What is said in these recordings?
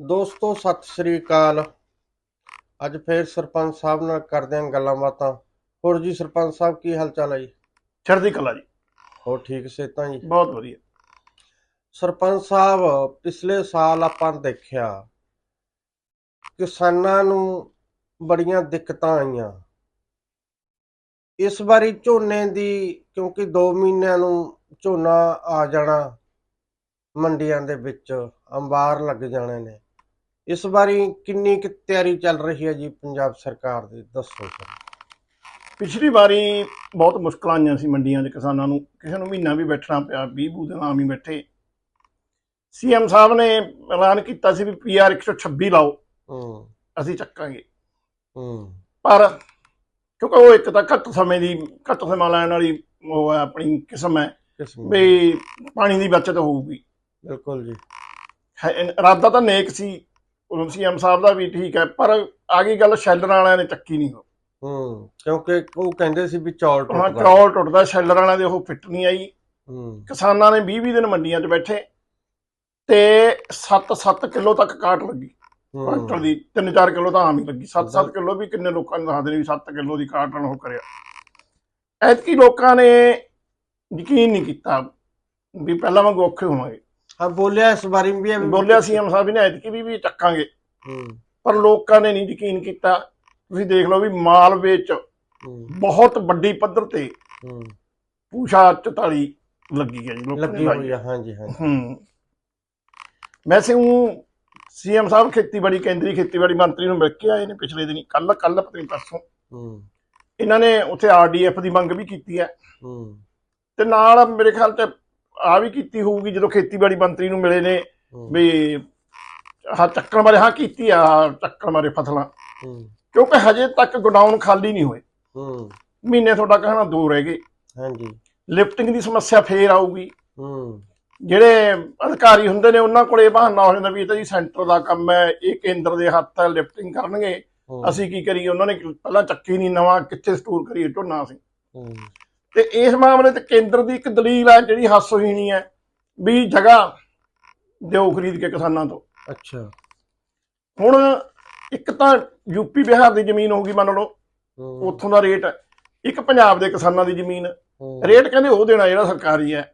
ਦੋਸਤੋ ਸਤਿ ਸ੍ਰੀ ਅਕਾਲ। ਅੱਜ ਫੇਰ ਸਰਪੰਚ ਸਾਹਿਬ ਨਾਲ ਕਰਦੇ ਆਂ ਗੱਲਾਂ ਬਾਤਾਂ। ਹੋਰ ਜੀ ਸਰਪੰਚ ਸਾਹਿਬ ਕੀ ਹਾਲ ਚਾਲ ਹੈ ਜੀ? ਚੜ੍ਹਦੀ ਕਲਾ ਜੀ। ਹੋਰ ਠੀਕ ਸੇਤਾਂ ਜੀ? ਬਹੁਤ ਵਧੀਆ। ਸਰਪੰਚ ਸਾਹਿਬ ਪਿਛਲੇ ਸਾਲ ਆਪਾਂ ਦੇਖਿਆ ਕਿਸਾਨਾਂ ਨੂੰ ਬੜੀਆਂ ਦਿੱਕਤਾਂ ਆਈਆਂ। ਇਸ ਵਾਰੀ ਝੋਨੇ ਦੀ ਕਿਉਂਕਿ 2 ਮਹੀਨਿਆਂ ਨੂੰ ਝੋਨਾ ਆ ਜਾਣਾ ਮੰਡੀਆਂ ਦੇ ਵਿੱਚ ਅੰਬਾਰ ਲੱਗ ਜਾਣੇ ਨੇ। ਇਸ ਵਾਰੀ ਕਿੰਨੀ ਕੁ ਤਿਆਰੀ ਚੱਲ ਰਹੀ ਹੈ ਜੀ ਪੰਜਾਬ ਸਰਕਾਰ ਦੀ? ਦੱਸੋ ਸਰ ਪਿਛਲੀ ਵਾਰੀ ਬਹੁਤ ਮੁਸ਼ਕਲਾਂ ਆਈਆਂ ਸੀ ਮੰਡੀਆਂ 'ਚ ਕਿਸਾਨਾਂ ਨੂੰ। ਕਿਸੇ ਨੂੰ ਮਹੀਨਾ ਵੀ ਬੈਠਣਾ ਪਿਆ 20 ਬੂ ਦਿਨ ਆਮ ਹੀ ਬੈਠੇ। ਸੀਐਮ ਸਾਹਿਬ ਨੇ ਐਲਾਨ ਕੀਤਾ ਸੀ ਵੀ ਪੀਆਰ 126 ਲਾਓ। ਹੂੰ। ਅਸੀਂ ਚੱਕਾਂਗੇ। ਹੂੰ। ਪਰ ਕਿਉਂਕਿ ਉਹ ਇੱਕ ਤਾਂ ਘੱਟ ਸਮੇਂ ਦੀ ਘੱਟ ਸਮਾਂ ਲੈਣ ਵਾਲੀ ਉਹ ਹੈ ਆਪਣੀ ਕਿਸਮ ਹੈ। ਵੀ ਪਾਣੀ ਦੀ ਬਚਤ ਹੋਊਗੀ। ਬਿਲਕੁਲ ਜੀ। ਇਰਾਦਾ ਤਾਂ ਨੇਕ ਸੀ। ਸੀਐਮ ਸਾਹਿਬ ਦਾ ਵੀ ਠੀਕ ਹੈ ਪਰ ਆ ਗਈ ਗੱਲ ਸ਼ੈਲਰ ਵਾਲਿਆਂ ਨੇ ਚੱਕੀ ਨਹੀਂ ਉਹ। ਹੂੰ ਕਿਉਂਕਿ ਉਹ ਕਹਿੰਦੇ ਸੀ ਵੀ ਚੌਲ ਹਾਂ ਟੁੱਟਦਾ। ਚੌਲ ਟੁੱਟਦਾ ਸ਼ੈਲਰ ਵਾਲਿਆਂ ਦੇ ਉਹ ਫਿੱਟ ਨਹੀਂ ਆਈ। ਹੂੰ। ਕਿਸਾਨਾਂ ਨੇ 20-20 ਦਿਨ ਮੰਡੀਆਂ 'ਚ ਬੈਠੇ ਤੇ 7-7 ਕਿਲੋ ਤੱਕ ਕਾਟ ਲੱਗੀ। ਕੁਆਂਟਲ ਹੂੰ ਦੀ 3-4 ਕਿਲੋ ਤਾਂ ਆਮ ਹੀ ਲੱਗੀ। 7-7 ਕਿਲੋ ਵੀ ਕਿੰਨੇ ਲੋਕਾਂ ਨੇ ਦੱਸਦੇ ਨੇ ਵੀ 7 ਕਿਲੋ ਦੀ ਕਾਟ ਨਾਲ ਉਹ ਕਰਿਆ। ਐਤਕੀ ਲੋਕਾਂ ਨੇ ਯਕੀਨ ਨਹੀਂ ਕੀਤਾ ਵੀ ਪਹਿਲਾਂ ਵਾਂਗੂ ਔਖੇ ਹੋਵਾਂਗੇ ਹਾਂ ਬੋਲਿਆ ਇਸ ਵਾਰੀ ਵੀ ਇਹ ਵੀ- ਬੋਲਿਆ ਸੀਐਮ ਸਾਹਿਬ ਨੇ ਐਤਕੀ ਵੀ ਵੀ ਚੱਕਾਂਗੇ। ਹੂੰ। ਪਰ ਲੋਕਾਂ ਨੇ ਨਹੀਂ ਯਕੀਨ ਕੀਤਾ। ਤੁਸੀਂ ਦੇਖ ਲਓ ਵੀ ਮਾਲਵੇ 'ਚ ਹੂੰ। ਬਹੁਤ ਵੱਡੀ ਪੱਧਰ ਤੇ ਹੂੰ। ਪੂਸ਼ਾ 44 ਲੱਗੀ ਹੈ ਜੀ ਲੋਕਾਂ ਲੱਗੀ ਹੋਈ ਆ ਹਾਂਜੀ ਹਾਂਜੀ। ਹੂੰ। ਵੈਸੇ ਉਹ ਸੀਐਮ ਸਾਹਿਬ ਖੇਤੀਬਾੜੀ ਕੇਂਦਰੀ ਖੇਤੀਬਾੜੀ ਮੰਤਰੀ ਨੂੰ ਮਿਲ ਕੇ ਆਏ ਨੇ ਪਿਛਲੇ ਦਿਨੀ। ਕੱਲ ਕੱਲ ਪਤਾ ਨਹੀਂ ਪਰਸੋਂ। ਹੂੰ। ਇਹਨਾਂ ਨੇ ਉੱਥੇ ਆਰਡੀਐਫ ਦੀ ਮੰਗ ਵੀ ਕੀਤੀ ਹੈ। ਹੂੰ। ਤੇ ਨਾਲ ਮੇਰੇ ਖਿਆਲ ਤੇ ਆ ਵੀ ਕੀਤੀ ਹੋਊਗੀ ਜਦੋਂ ਖੇਤੀਬਾੜੀ ਮੰਤਰੀ ਨੂੰ ਮਿਲੇ ਨੇ ਵੀ ਹਾਂ ਚੱਕਣ ਬਾਰੇ ਹਾਂ ਕੀਤੀ ਆ ਚੱਕਣ ਬਾਰੇ ਫਸਲਾਂ। ਕਿਉਂਕਿ ਹਜੇ ਤੱਕ ਗੋਡਾਊਨ ਖਾਲੀ ਨਹੀਂ ਹੋਏ। ਹੂੰ। ਮਹੀਨੇ ਤੁਹਾਡਾ ਕਹਿਣਾ ਦੋ ਰਹਿ ਗਏ। ਹਾਂਜੀ। ਲਿਫਟਿੰਗ ਦੀ ਸਮੱਸਿਆ ਫੇਰ ਆਊਗੀ। ਹੂੰ। ਜਿਹੜੇ ਅਧਿਕਾਰੀ ਹੁੰਦੇ ਨੇ ਉਹਨਾਂ ਕੋਲ ਬਹਾਨਾ ਹੋ ਜਾਂਦਾ ਵੀ ਇਹ ਤਾਂ ਜੀ ਸੈਂਟਰ ਦਾ ਕੰਮ ਹੈ ਇਹ ਕੇਂਦਰ ਦੇ ਹੱਥ ਹੈ ਲਿਫਟਿੰਗ ਕਰਨਗੇ। ਅਸੀਂ ਕੀ ਕਰੀਏ? ਉਹਨਾਂ ਨੇ ਪਹਿਲਾਂ ਚੱਕੀ ਨਹੀਂ ਨਵਾਂ ਕਿੱਥੇ ਸਟੋਰ ਕਰੀਏ? ਝੋਨਾ ਅਸੀਂ। ਤੇ ਇਸ ਮਾਮਲੇ ਤੇ ਕੇਂਦਰ ਦੀ ਇੱਕ ਦਲੀਲ ਹੈ ਜਿਹੜੀ ਹਾਸੋਹੀਣੀ ਹੈ ਵੀ ਜਗ੍ਹਾ ਦਿਓ ਖਰੀਦ ਕੇ ਕਿਸਾਨਾਂ ਤੋਂ। ਅੱਛਾ। ਹੁਣ ਇੱਕ ਤਾਂ ਯੂਪੀ ਬਿਹਾਰ ਦੀ ਜ਼ਮੀਨ ਹੋਊਗੀ ਮੰਨ ਲਓ ਉੱਥੋਂ ਦਾ ਰੇਟ ਇੱਕ ਪੰਜਾਬ ਦੇ ਕਿਸਾਨਾਂ ਦੀ ਜ਼ਮੀਨ ਰੇਟ ਕਹਿੰਦੇ ਉਹ ਦੇਣਾ ਜਿਹੜਾ ਸਰਕਾਰੀ ਹੈ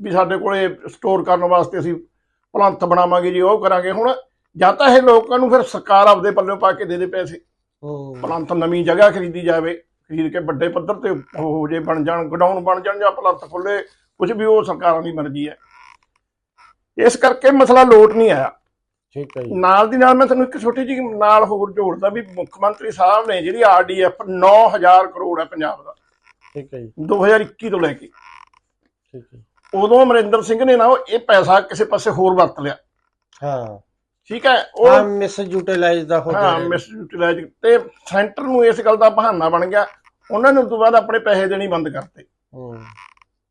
ਵੀ ਸਾਡੇ ਕੋਲੇ ਸਟੋਰ ਕਰਨ ਵਾਸਤੇ ਅਸੀਂ ਪਲੰਥ ਬਣਾਵਾਂਗੇ ਜੀ ਉਹ ਕਰਾਂਗੇ। ਹੁਣ ਜਾਂ ਤਾਂ ਇਹ ਲੋਕਾਂ ਨੂੰ ਫਿਰ ਸਰਕਾਰ ਆਪਦੇ ਪੱਲੇ ਪਾ ਕੇ ਦੇ ਦੇ ਪੈਸੇ। ਪਲੰਥ ਨਵੀਂ ਜਗ੍ਹਾ ਖਰੀਦੀ ਜਾਵੇ। ਖਰੀਦ ਕੇ ਵੱਡੇ ਪੱਧਰ ਤੇ ਹੋ ਜੇ ਬਣ ਜਾਣ ਗਡਾਊਨ ਬਣ ਜਾਣ ਜਾਂ ਪਲੰਥ ਖੁੱਲੇ ਕੁਝ ਵੀ ਉਹ ਸਰਕਾਰਾਂ ਦੀ ਮਰਜ਼ੀ ਹੈ। ਇਸ ਕਰਕੇ ਮਸਲਾ ਲੋਟ ਨਹੀਂ ਆਇਆ। ਠੀਕ ਹੈ ਜੀ। ਨਾਲ ਦੀ ਨਾਲ ਮੈਂ ਤੁਹਾਨੂੰ ਇੱਕ ਛੋਟੀ ਜਿਹੀ ਨਾਲ ਹੋਰ ਜੋੜਦਾ ਵੀ ਮੁੱਖ ਮੰਤਰੀ ਸਾਹਿਬ ਨੇ ਜਿਹੜੀ ਆਰਡੀਐਫ 9000 ਕਰੋੜ ਹੈ ਪੰਜਾਬ ਦਾ। ਠੀਕ ਹੈ ਜੀ। 2021 ਤੋਂ ਲੈ ਕੇ। ਠੀਕ ਹੈ। ਉਦੋਂ ਅਮਰਿੰਦਰ ਸਿੰਘ ਨੇ ਨਾ ਉਹ ਇਹ ਪੈਸਾ ਕਿਸੇ ਪਾਸੇ ਹੋਰ ਵਰਤ ਲਿਆ। ਹਾਂ। ਠੀਕ ਹੈ ਹਾਂ ਉਹ ਮਿਸ ਯੂਟਿਲਾਈਜ਼ ਦਾ ਹੋ ਹਾਂ ਗਿਆ। ਮਿਸ ਯੂਟਿਲਾਈਜ਼ ਤੇ ਸੈਂਟਰ ਨੂੰ ਇਸ ਗੱਲ ਦਾ ਬਹਾਨਾ ਬਣ ਗਿਆ ਉਹਨਾਂ ਨੇ ਉਸ ਤੋਂ ਬਾਅਦ ਆਪਣੇ ਪੈਸੇ ਦੇਣੀ ਬੰਦ ਕਰਤੇ। ਹੂੰ।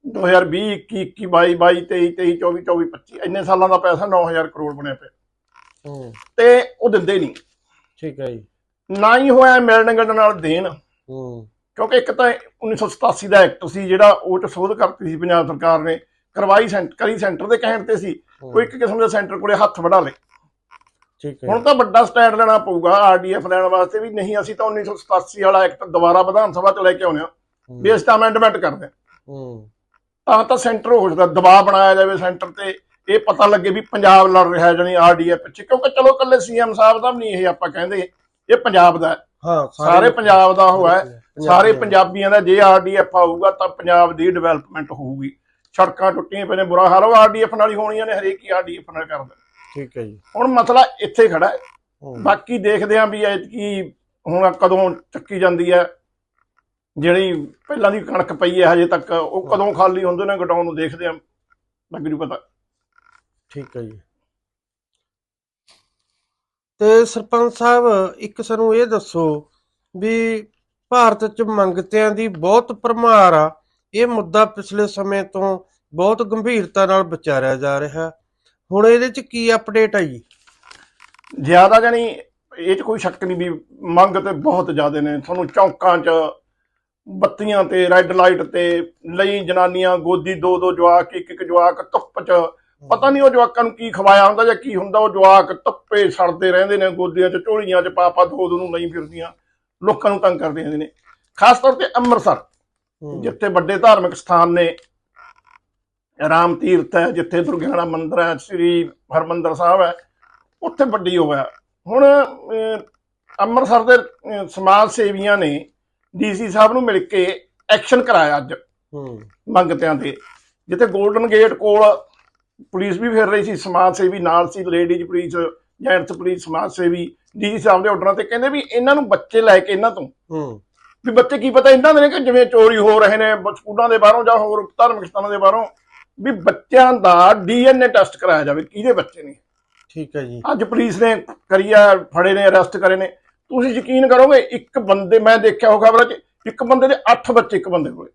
2020 21 22 22 23 23 24 24 25 ਇੰਨੇ ਸਾਲਾਂ ਦਾ ਪੈਸਾ 9000 ਕਰੋੜ ਬਣਿਆ ਪਿਆ। ਹੂੰ। ਤੇ ਉਹ ਦਿੰਦੇ ਨਹੀਂ। ਠੀਕ ਹੈ ਜੀ। ਨਾ ਹੀ ਹੋਇਆ ਮਿਲਣਗੜ ਨਾਲ ਦੇਣ। ਹੂੰ। ਕਿਉਂਕਿ ਇੱਕ ਤਾਂ 1987 ਦਾ ਐਕਟ ਸੀ ਜਿਹੜਾ ਉਹ ਚ ਸੋਧ ਕਰਤੀ ਸੀ ਪੰਜਾਬ ਸਰਕਾਰ ਨੇ। ਕਰਵਾਈ ਸੈਂਟਰ ਕਰੀ ਸੈਂਟਰ ਦੇ ਕਹਿਣ ਤੇ ਸੀ। ਕੋਈ ਇੱਕ ਕਿਸਮ ਦਾ ਸੈਂਟਰ ਕੋਲੇ ਹੱਥ ਵੜਾ ਲੇ। ਠੀਕ ਹੈ। ਹੁਣ ਤਾਂ ਵੱਡਾ ਸਟੈਂਡ ਲੈਣਾ ਪਊਗਾ ਆਰਡੀਐਫ ਲੈਣ ਵਾਸਤੇ ਵੀ ਨਹੀਂ ਅਸੀਂ ਤਾਂ 1987 ਵਾਲਾ ਐਕਟ ਦੁਬਾਰਾ ਵਿਧਾਨ ਸਭਾ ਚ ਲੈ ਕੇ ਆਉਣੇ ਆ ਵੀ ਅਸੀਂ ਤਾਂ ਅਮੈਂਡਮੈਂਟ ਕਰਦੇ ਹਾਂ। ਹੂੰ। ਤਾਂ ਤਾਂ ਸੈਂਟਰ ਹੋ ਸਕਦਾ ਦਬਾਅ ਬਣਾਇਆ ਜਾਵੇ ਸੈਂਟਰ ਤੇ। ਇਹ ਪਤਾ ਲੱਗੇ ਵੀ ਪੰਜਾਬ ਲੜ ਰਿਹਾ ਜਾਨੀ ਆਰਡੀਐਫ ਪਿੱਛੇ ਕਿਉਂਕਿ ਚਲੋ ਕੱਲੇ ਸੀਐਮ ਸਾਹਿਬ ਦਾ ਵੀ ਨਹੀਂ ਇਹ ਆਪਾਂ ਕਹਿੰਦੇ। ਇਹ ਪੰਜਾਬ ਦਾ ਹੈ। ਸਾਰੇ ਪੰਜਾਬ ਦਾ ਉਹ ਹੈ। ਪੰਜਾਬ ਸਾਰੇ। ਪੰਜਾਬੀਆਂ ਦਾ ਜੇ ਆਰਡੀਐਫ ਆਊਗਾ ਤਾਂ ਪੰਜਾਬ ਦੀ ਡਿਵੈਲਪਮੈਂਟ ਹੋਊਗੀ। ਸੜਕਾਂ ਟੁੱਟੀਆਂ ਪਈਆਂ ਨੇ ਬੁਰਾ ਹਾਲ ਉਹ ਆਰਡੀਐਫ ਨਾਲ ਹੀ ਹੋਣੀਆਂ ਨੇ ਹਰੇਕ ਹੀ ਆਰਡੀਐਫ ਨਾਲ ਕਰਦਾ ਠੀਕ ਹੈ ਜੀ। ਹੁਣ ਮਸਲਾ ਇੱਥੇ ਖੜਾ ਹੈ। ਬਾਕੀ ਦੇਖਦੇ ਆਂ ਵੀ ਐਤਕੀ ਹੁਣ ਕਦੋਂ ਚੱਕੀ ਜਾਂਦੀ ਹੈ। ਜਿਹੜੀ ਪਹਿਲਾਂ ਦੀ ਕਣਕ ਪਈ ਹੈ ਹਜੇ ਤੱਕ ਉਹ ਕਦੋਂ ਖਾਲੀ ਹੁੰਦੇ ਨੇ ਗਡਾਊਨ ਨੂੰ ਦੇਖਦੇ ਆਂ ਲੱਗ ਜੂ ਪਤਾ। ਠੀਕ ਹੈ ਜੀ। ਤੇ ਸਰਪੰਚ ਸਾਹਿਬ ਇੱਕ ਸਾਨੂੰ ਇਹ ਦੱਸੋ ਵੀ ਭਾਰਤ 'ਚ ਮੰਗਤਿਆਂ ਦੀ ਬਹੁਤ ਭਰਮਾਰ ਆ। ਇਹ ਮੁੱਦਾ ਪਿਛਲੇ ਸਮੇਂ ਤੋਂ ਬਹੁਤ ਗੰਭੀਰਤਾ ਨਾਲ ਵਿਚਾਰਿਆ ਜਾ ਰਿਹਾ। ਹੁਣ ਇਹਦੇ 'ਚ ਕੀ ਅਪਡੇਟ ਹੈ ਜੀ? ਜ਼ਿਆਦਾ ਜਾਨੀ ਇਹ 'ਚ ਕੋਈ ਸ਼ੱਕ ਨਹੀਂ ਵੀ ਮੰਗ ਤੇ ਬਹੁਤ ਜ਼ਿਆਦੇ ਨੇ। ਤੁਹਾਨੂੰ ਚੌਂਕਾਂ 'ਚ ਬੱਤੀਆਂ ਤੇ ਰੈੱਡ ਲਾਈਟ ਤੇ ਲਈ ਜਨਾਨੀਆਂ ਗੋਦੀ ਦੋ ਦੋ ਜਵਾਕ ਇੱਕ ਇੱਕ ਜਵਾਕ ਧੁੱਪ 'ਚ। ਪਤਾ ਨਹੀਂ ਉਹ ਜਵਾਕਾਂ ਨੂੰ ਕੀ ਖਵਾਇਆ ਹੁੰਦਾ ਜਾਂ ਕੀ ਹੁੰਦਾ। ਉਹ ਜਵਾਕ ਧੁੱਪ ਸੜਦੇ ਰਹਿੰਦੇ ਨੇ ਗੋਦੀਆਂ 'ਚ ਝੋਲੀਆਂ 'ਚ ਪਾਪਾ ਦੋ ਦੋ ਨੂੰ ਲਈ ਫਿਰਦੀਆਂ। ਲੋਕਾਂ ਨੂੰ ਤੰਗ ਕਰਦੇ ਰਹਿੰਦੇ ਨੇ। ਖਾਸ ਤੌਰ ਤੇ ਅੰਮ੍ਰਿਤਸਰ ਜਿੱਥੇ ਵੱਡੇ ਧਾਰਮਿਕ ਸਥਾਨ ਨੇ। ਰਾਮ ਤੀਰਥ ਹੈ ਜਿੱਥੇ ਦੁਰਗਿਆਣਾ ਮੰਦਿਰ ਹੈ ਸ੍ਰੀ ਹਰਮੰਦਰ ਸਾਹਿਬ ਹੈ ਉੱਥੇ ਵੱਡੀ ਹੋਇਆ ਹੁਣ ਅੰਮ੍ਰਿਤਸਰ ਦੇ ਸਮਾਜ ਸੇਵੀਆਂ ਨੇ ਡੀਸੀ ਸਾਹਿਬ ਨੂੰ ਮਿਲ ਕੇ ਐਕਸ਼ਨ ਕਰਾਇਆ ਅੱਜ ਹੂੰ। ਮੰਗਤਿਆਂ ਤੇ। ਜਿੱਥੇ 골ਡਨ ਗੇਟ ਕੋਲ ਪੁਲਿਸ ਵੀ ਫਿਰ ਰਹੀ ਸੀ ਸਮਾਜ ਸੇਵੀ ਨਾਲ ਸੀ ਲੇਡੀਜ਼ ਪੁਲਿਸ ਜੈਂਟਸ ਪੁਲਿਸ ਸਮਾਜ ਸੇਵੀ ਡੀਸੀ ਸਾਹਿਬ ਦੇ ਆਰਡਰਾਂ ਤੇ। ਕਹਿੰਦੇ ਵੀ ਇਹਨਾਂ ਨੂੰ ਬੱਚੇ ਲੈ ਕੇ ਇਹਨਾਂ ਤੋਂ। ਹੂੰ। ਵੀ ਬੱਚੇ ਕੀ ਪਤਾ ਇਹਨਾਂ ਦੇ ਨੇ ਕਿ ਜਿਵੇਂ ਚੋਰੀ ਹੋ ਰਹੇ ਨੇ ਸਕੂਲਾਂ ਦੇ ਬਾਹਰੋਂ ਜਾਂ ਹੋਰ ਧਾਰਮਿਕ ਸਥਾਨਾਂ ਦੇ ਬਾਹਰੋਂ। ਵੀ ਬੱਚਿਆਂ ਦਾ ਡੀਐਨਏ ਟੈਸਟ ਕਰਾਇਆ ਜਾਵੇ ਕਿਹਦੇ ਬੱਚੇ ਨੇ? ਠੀਕ ਹੈ ਜੀ। ਅੱਜ ਪੁਲਿਸ ਨੇ ਕਰੀ ਆ ਫੜੇ ਨੇ ਅਰੈਸਟ ਕਰੇ ਨੇ। ਤੁਸੀਂ ਯਕੀਨ ਕਰੋਗੇ ਇੱਕ ਬੰਦੇ ਮੈਂ ਦੇਖਿਆ ਉਹ ਖਬਰ 'ਚ ਇੱਕ ਬੰਦੇ ਦੇ 8 ਬੱਚੇ ਇੱਕ ਬੰਦੇ ਕੋਲੇ।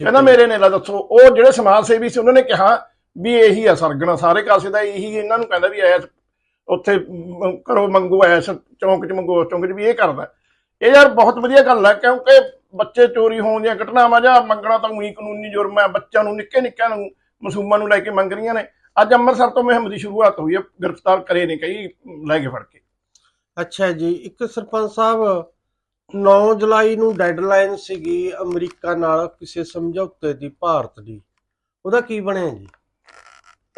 ਕਹਿੰਦਾ ਹੈ। ਮੇਰੇ ਨੇ ਲਾ ਦੱਸੋ ਉਹ ਜਿਹੜੇ ਸਮਾਜ ਸੇਵੀ ਸੀ ਉਹਨਾਂ ਨੇ ਕਿਹਾ ਵੀ ਇਹੀ ਆ ਸਰਗਣਾ ਸਾਰੇ ਕਾਸੇ ਦਾ ਇਹੀ ਇਹਨਾਂ ਨੂੰ ਕਹਿੰਦਾ ਵੀ ਐਸ ਉੱਥੇ ਕਰੋ ਮੰਗੋ ਐਸ ਚੌਂਕ 'ਚ ਮੰਗੋ ਚੌਂਕ 'ਚ ਵੀ ਇਹ ਕਰਦਾ। ਇਹ ਯਾਰ ਬਹੁਤ ਵਧੀਆ ਗੱਲ ਹੈ ਕਿਉਂਕਿ ਬੱਚੇ ਚੋਰੀ ਹੋਣ ਦੀਆਂ ਘਟਨਾਵਾਂ ਜਾਂ ਮੰਗਣਾ ਤਾਂ ਉਹੀ ਕਾਨੂੰਨੀ ਜੁਰਮ ਹੈ। ਬੱਚਿਆਂ ਨੂੰ ਨਿੱਕੇ ਨਿੱਕਿਆਂ ਨੂੰ ਮਾਸੂਮਾਂ ਨੂੰ ਲੈ ਕੇ ਮੰਗ ਰਹੀਆਂ ਨੇ। ਅੱਜ ਅੰਮ੍ਰਿਤਸਰ ਤੋਂ ਮੁਹਿੰਮ ਦੀ ਸ਼ੁਰੂਆਤ ਹੋਈ ਹੈ। ਗ੍ਰਿਫਤਾਰ ਕਰੇ ਨੇ ਕਈ ਲੈ ਕੇ ਫੜ ਕੇ। ਅੱਛਾ ਜੀ ਇੱਕ ਸਰਪੰਚ ਸਾਹਿਬ 9 ਜੁਲਾਈ ਨੂੰ ਡੈਡਲਾਈਨ ਸੀਗੀ ਅਮਰੀਕਾ ਨਾਲ ਕਿਸੇ ਸਮਝੌਤੇ ਦੀ ਭਾਰਤ ਦੀ। ਉਹਦਾ ਕੀ ਬਣਿਆ ਜੀ?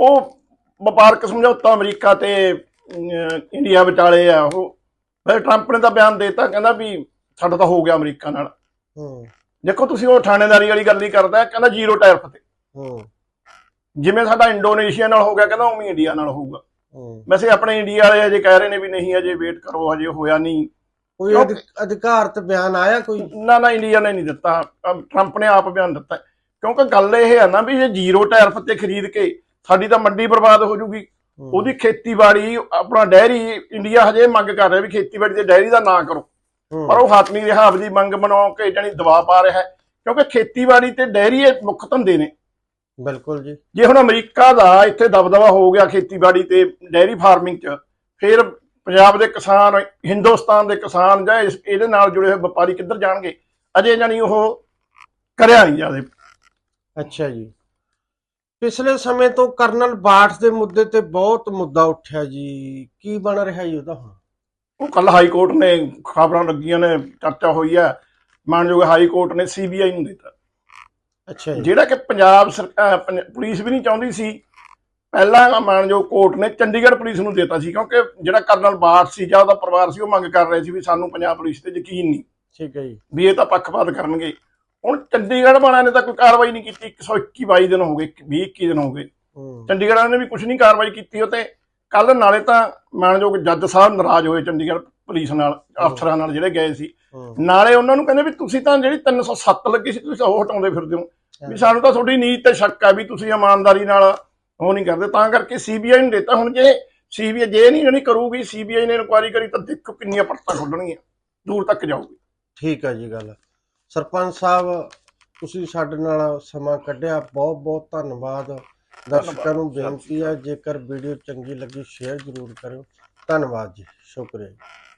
ਉਹ ਵਪਾਰਕ ਸਮਝੌਤਾ ਅਮਰੀਕਾ ਤੇ ਇੰਡੀਆ ਵਿਚਾਲੇ ਆ। ਉਹ ਫਿਰ ਟਰੰਪ ਨੇ ਤਾਂ ਬਿਆਨ ਦੇਤਾ ਕਹਿੰਦਾ ਵੀ ਸਾਡਾ ਤਾਂ ਹੋ ਗਿਆ ਅਮਰੀਕਾ ਨਾਲ। ਹੂੰ। ਦੇਖੋ ਤੁਸੀਂ ਉਹ ਥਾਣੇਦਾਰੀ ਵਾਲੀ ਗੱਲ ਹੀ ਕਰਦਾ ਕਹਿੰਦਾ ਜ਼ੀਰੋ ਟੈਰਿਫ ਤੇ। ਹੂੰ। ਜਿਵੇਂ ਸਾਡਾ ਇੰਡੋਨੇਸ਼ੀਆ ਨਾਲ ਹੋ ਗਿਆ ਕਹਿੰਦਾ ਉਵੇਂ ਇੰਡੀਆ ਨਾਲ ਹੋਊਗਾ। ਹੂੰ। ਵੈਸੇ ਆਪਣੇ ਇੰਡੀਆ ਵਾਲੇ ਅਜੇ ਕਹਿ ਰਹੇ ਨੇ ਵੀ ਨਹੀਂ ਅਜੇ ਵੇਟ ਕਰੋ ਅਜੇ ਹੋਇਆ ਨਹੀਂ। ਕੋਈ ਅਧਿ- ਅਧਿਕਾਰਤ ਬਿਆਨ ਆਇਆ ਕੋਈ? ਨਾ ਨਾ ਇੰਡੀਆ ਨੇ ਨਹੀਂ ਦਿੱਤਾ। ਟਰੰਪ ਨੇ ਆਪ ਬਿਆਨ ਦਿੱਤਾ। ਕਿਉਂਕਿ ਗੱਲ ਇਹ ਹੈ ਨਾ ਵੀ ਜੇ ਜ਼ੀਰੋ ਟੈਰਿਫ ਤੇ ਖਰੀਦ ਕੇ ਸਾਡੀ ਤਾਂ ਮੰਡੀ ਬਰਬਾਦ ਹੋ ਜੂਗੀ। ਉਹਦੀ ਖੇਤੀਬਾੜੀ ਆਪਣਾ ਡੈਰੀ ਇੰਡੀਆ ਹਜੇ ਮੰਗ ਕਰ ਰਿਹਾ ਵੀ ਖੇਤੀਬਾੜੀ ਤੇ ਡੈਰੀ ਦਾ ਨਾ ਕਰੋ। ਪਰ ਉਹ ਹਾਤਮੀ ਰਿਹਾਵ ਦੀ ਮੰਗ ਬਣਾ ਕੇ ਜਾਨੀ ਦਬਾਅ ਪਾ ਰਿਹਾ ਹੈ। ਕਿਉਂਕਿ ਖੇਤੀਬਾੜੀ ਤੇ ਡੈਰੀ ਇਹ ਮੁੱਖ ਧੰਦੇ ਨੇ। ਬਿਲਕੁਲ ਜੀ। ਜੇ ਹੁਣ ਅਮਰੀਕਾ ਦਾ ਇੱਥੇ ਦਬਦਬਾ ਹੋ ਗਿਆ ਖੇਤੀਬਾੜੀ ਤੇ ਡੈਰੀ ਫਾਰਮਿੰਗ 'ਚ ਫਿਰ ਪੰਜਾਬ ਦੇ ਕਿਸਾਨ ਹਿੰਦੁਸਤਾਨ ਦੇ ਕਿਸਾਨ ਜਾਂ ਇਹਦੇ ਨਾਲ ਜੁੜੇ ਹੋਏ ਵਪਾਰੀ ਕਿੱਧਰ ਜਾਣਗੇ? ਅਜੇ ਜਾਨੀ ਉਹ ਕਰਿਆ ਨਹੀਂ ਜਾਦੇ ਅੱਛਾ ਜੀ। ਪਿਛਲੇ ਸਮੇਂ ਤੋਂ ਕਰਨਲ ਬਾਠ ਦੇ ਮੁੱਦੇ ਤੇ ਬਹੁਤ ਮੁੱਦਾ ਉੱਠਿਆ ਜੀ। ਕੀ ਬਣ ਰਿਹਾ ਜੀ ਉਹਦਾ ਹੁਣ? ਉਹ ਕੱਲ ਹਾਈ ਕੋਰਟ ਨੇ ਖਬਰਾਂ ਲੱਗੀਆਂ ਨੇ ਚਰਚਾ ਹੋਈ ਹੈ। ਮਾਨਯੋਗ ਹਾਈ ਕੋਰਟ ਨੇ ਸੀਬੀਆਈ ਨੂੰ ਦਿੱਤਾ। ਅੱਛਾ ਜਿਹੜਾ ਕਿ ਪੰਜਾਬ ਸਰਕਾਰ ਪੁਲਿਸ ਵੀ ਨਹੀਂ ਚਾਹੁੰਦੀ ਸੀ। ਪਹਿਲਾਂ ਮਾਨਯੋਗ ਕੋਰਟ ਨੇ ਚੰਡੀਗੜ੍ਹ ਪੁਲਿਸ ਨੂੰ ਦਿੱਤਾ ਸੀ ਕਿਉਂਕਿ ਜਿਹੜਾ ਕਰਨਲ ਬਾਠ ਸੀ ਜਾਂ ਉਹਦਾ ਪਰਿਵਾਰ ਸੀ ਉਹ ਮੰਗ ਕਰ ਰਹੇ ਸੀ ਵੀ ਸਾਨੂੰ ਪੰਜਾਬ ਪੁਲਿਸ ਤੇ ਯਕੀਨ ਨਹੀਂ। ਠੀਕ ਹੈ ਜੀ। ਵੀ ਇਹ ਤਾਂ ਪੱਖਪਾਤ ਕਰਨਗੇ। ਹੁਣ ਚੰਡੀਗੜ੍ਹ ਵਾਲਿਆਂ ਨੇ ਤਾਂ ਕੋਈ ਕਾਰਵਾਈ ਨਹੀਂ ਕੀਤੀ। 121 22 ਦਿਨ ਹੋ ਗਏ 20 21 ਦਿਨ ਹੋ ਗਏ। ਚੰਡੀਗੜ੍ਹ ਵਾਲਿਆਂ ਨੇ ਵੀ ਕੁਝ ਨਹੀਂ ਕਾਰਵਾਈ ਕੀਤੀ ਉਹ ਤੇ ਕੱਲ ਨਾਲੇ ਤਾਂ ਮਾਨਯੋਗ ਜੱਜ ਸਾਹਿਬ ਨਾਰਾਜ਼ ਹੋਏ ਚੰਡੀਗੜ੍ਹ ਪੁਲਿਸ ਨਾਲ ਅਫਸਰਾਂ ਨਾਲ ਜਿਹੜੇ ਗਏ ਸੀ। ਨਾਲੇ ਉਹਨਾਂ ਨੂੰ ਕਹਿੰਦੇ ਵੀ ਤੁਸੀਂ ਤਾਂ ਜਿਹੜੀ 307 ਲੱਗੀ ਸੀ ਤੁਸੀਂ ਉਹ ਹਟਾਉਂਦੇ ਫਿਰਦੇ ਹੋ। ਵੀ ਸਾਨੂੰ ਤਾਂ ਤੁਹਾਡੀ ਨੀਤ ਤੇ ਸ਼ੱਕ ਹੈ ਵੀ ਤੁਸੀਂ ਇਮਾਨਦਾਰੀ ਨਾਲ ਉਹ ਨਹੀਂ ਕਰਦੇ। ਤਾਂ ਕਰਕੇ ਸੀਬੀਆਈ ਨੂੰ ਦਿੱਤਾ। ਹੁਣ ਜੇ ਸੀਬੀਆਈ ਜੇ ਨਹੀਂ ਜਿਹੜੀ ਕਰੂਗੀ ਸੀਬੀਆਈ ਨੇ ਇਨਕੁਆਇਰੀ ਕਰੀ ਤਾਂ ਦੇਖੋ ਕਿੰਨੀਆਂ ਪਰਤਾਂ ਖੁੱਲਣਗੀਆਂ। ਦੂਰ ਤੱਕ ਜਾਊਗੀ। ਠੀਕ ਹੈ ਜੀ ਗੱਲ। ਸਰਪੰਚ ਸਾਹਿਬ ਤੁਸੀਂ ਸਾਡੇ ਨਾਲ ਸਮਾਂ ਕੱਢਿਆ। ਬਹੁਤ ਬਹੁਤ ਧੰਨਵਾਦ। ਦਰਸ਼ਕਾਂ ਨੂੰ ਬੇਨਤੀ ਹੈ ਜੇਕਰ ਵੀਡੀਓ ਚੰਗੀ ਲੱਗੀ ਸ਼ੇਅਰ ਜ਼ਰੂਰ ਕਰਿਓ। ਧੰਨਵਾਦ ਜੀ। ਸ਼ੁਕਰੀਆ